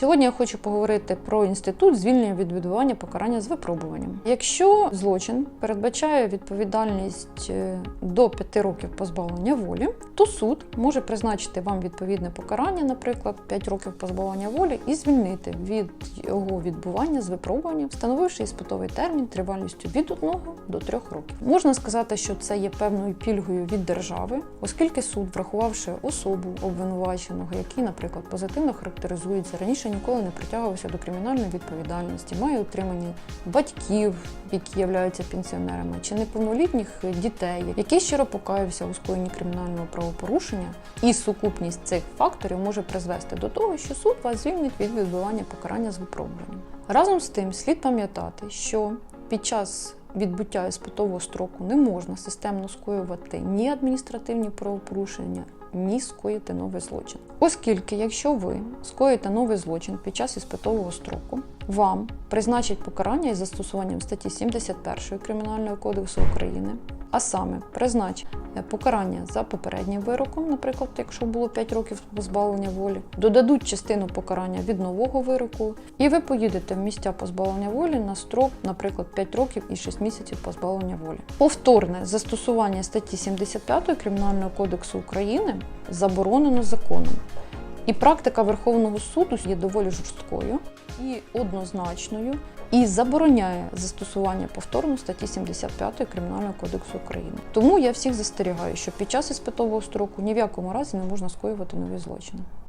Сьогодні я хочу поговорити про інститут звільнення від відбування покарання з випробуванням. Якщо злочин передбачає відповідальність е, до 5 років позбавлення волі, то суд може призначити вам відповідне покарання, наприклад, 5 років позбавлення волі, і звільнити від його відбування з випробуванням, встановивши іспитовий термін тривалістю від 1 до 3 років. Можна сказати, що це є певною пільгою від держави, оскільки суд, врахувавши особу обвинуваченого, який, наприклад, позитивно характеризується, раніше ніколи не притягувався до кримінальної відповідальності, має утримані батьків, які являються пенсіонерами, чи неповнолітніх дітей, які щиро покаються у скоєнні кримінального правопорушення, і сукупність цих факторів може призвести до того, що суд вас звільнить від відбування покарання з випробуванням. Разом з тим, слід пам'ятати, що під час відбуття іспитового строку не можна системно скоювати ні адміністративні правопорушення, ні скоїти новий злочин. Оскільки, якщо ви скоїте новий злочин під час іспитового строку, вам призначать покарання із застосуванням статті 71 Кримінального кодексу України, а саме призначить покарання за попереднім вироком, наприклад, якщо було 5 років позбавлення волі, додадуть частину покарання від нового вироку, і ви поїдете в місця позбавлення волі на строк, наприклад, 5 років і 6 місяців позбавлення волі. Повторне застосування статті 75 Кримінального кодексу України заборонено законом. І практика Верховного суду є доволі жорсткою і однозначною, і забороняє застосування повторно статті 75 Кримінального кодексу України. Тому я всіх застерігаю, що під час іспитового строку ні в якому разі не можна скоювати нові злочини.